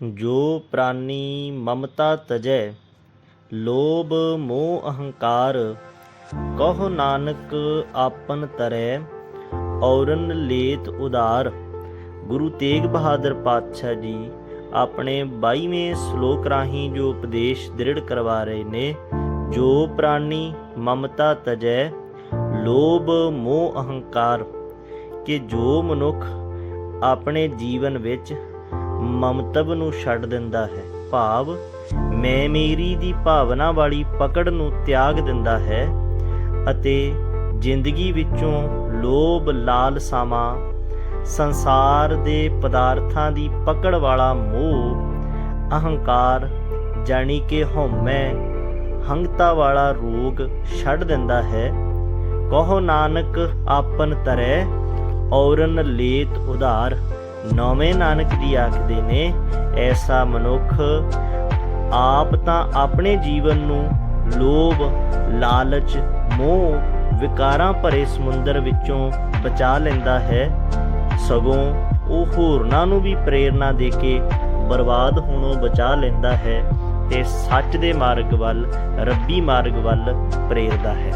ਜੋ ਪ੍ਰਾਨੀ ਮਮਤਾ ਤਜੈ, ਲੋਭ ਮੋਹ ਅਹੰਕਾਰ, ਕਹੋ ਨਾਨਕ ਆਪਨ ਤਰੈ, ਔਰਨ ਲੇਤ ਉਦਾਰ। ਗੁਰੂ ਤੇਗ ਬਹਾਦਰ ਪਾਤਸ਼ਾਹ ਜੀ ਆਪਣੇ 22ਵੇਂ ਸ਼ਲੋਕ ਰਾਹੀਂ ਜੋ ਉਪਦੇਸ਼ ਦ੍ਰਿੜ ਕਰਵਾ ਰਹੇ ਨੇ, ਜੋ ਪ੍ਰਾਨੀ ਮਮਤਾ ਤਜੈ, ਲੋਭ ਮੋਹ ਅਹੰਕਾਰ, ਕਿ ਜੋ ਮਨੁੱਖ ਆਪਣੇ ਜੀਵਨ ਵਿੱਚ ਮਮਤਵ ਨੂੰ ਛੱਡ ਦਿੰਦਾ ਹੈ। ਭਾਵ, ਮੈਂ ਮੇਰੀ ਦੀ ਭਾਵਨਾ ਵਾਲੀ ਪਕੜ ਨੂੰ ਤਿਆਗ ਦਿੰਦਾ ਹੈ ਅਤੇ ਜ਼ਿੰਦਗੀ ਵਿੱਚੋਂ ਲੋਭ ਲਾਲਸਾਵਾਂ, ਸੰਸਾਰ ਦੇ ਪਦਾਰਥਾਂ ਦੀ ਪਕੜ ਵਾਲਾ ਮੋਹ, ਅਹੰਕਾਰ ਜਾਣੀ ਕਿ ਹਉਮੈ, ਹੰਗਤਾ ਵਾਲਾ ਰੋਗ ਛੱਡ ਦਿੰਦਾ ਹੈ। ਕਹੋ ਨਾਨਕ, ਆਪਨ ਤਰੈ ਔਰਨ ਲੇਤ ਉਧਾਰ। ਨੌਵੇਂ ਨਾਨਕ ਜੀ ਆਖਦੇ ਨੇ, ਐਸਾ ਮਨੁੱਖ ਆਪ ਤਾਂ ਆਪਣੇ ਜੀਵਨ ਨੂੰ ਲੋਭ, ਲਾਲਚ, ਮੋਹ, ਵਿਕਾਰਾਂ ਭਰੇ ਸਮੁੰਦਰ ਵਿੱਚੋਂ ਬਚਾ ਲੈਂਦਾ ਹੈ। ਸਗੋਂ ਉਹ ਹੋਰਨਾਂ ਨੂੰ ਵੀ ਪ੍ਰੇਰਣਾ ਦੇ ਕੇ ਬਰਬਾਦ ਹੋਣੋਂ ਬਚਾ ਲੈਂਦਾ ਹੈ ਤੇ ਸੱਚ ਦੇ ਮਾਰਗ ਵੱਲ, ਰੱਬੀ ਮਾਰਗ ਵੱਲ ਪ੍ਰੇਰਦਾ ਹੈ।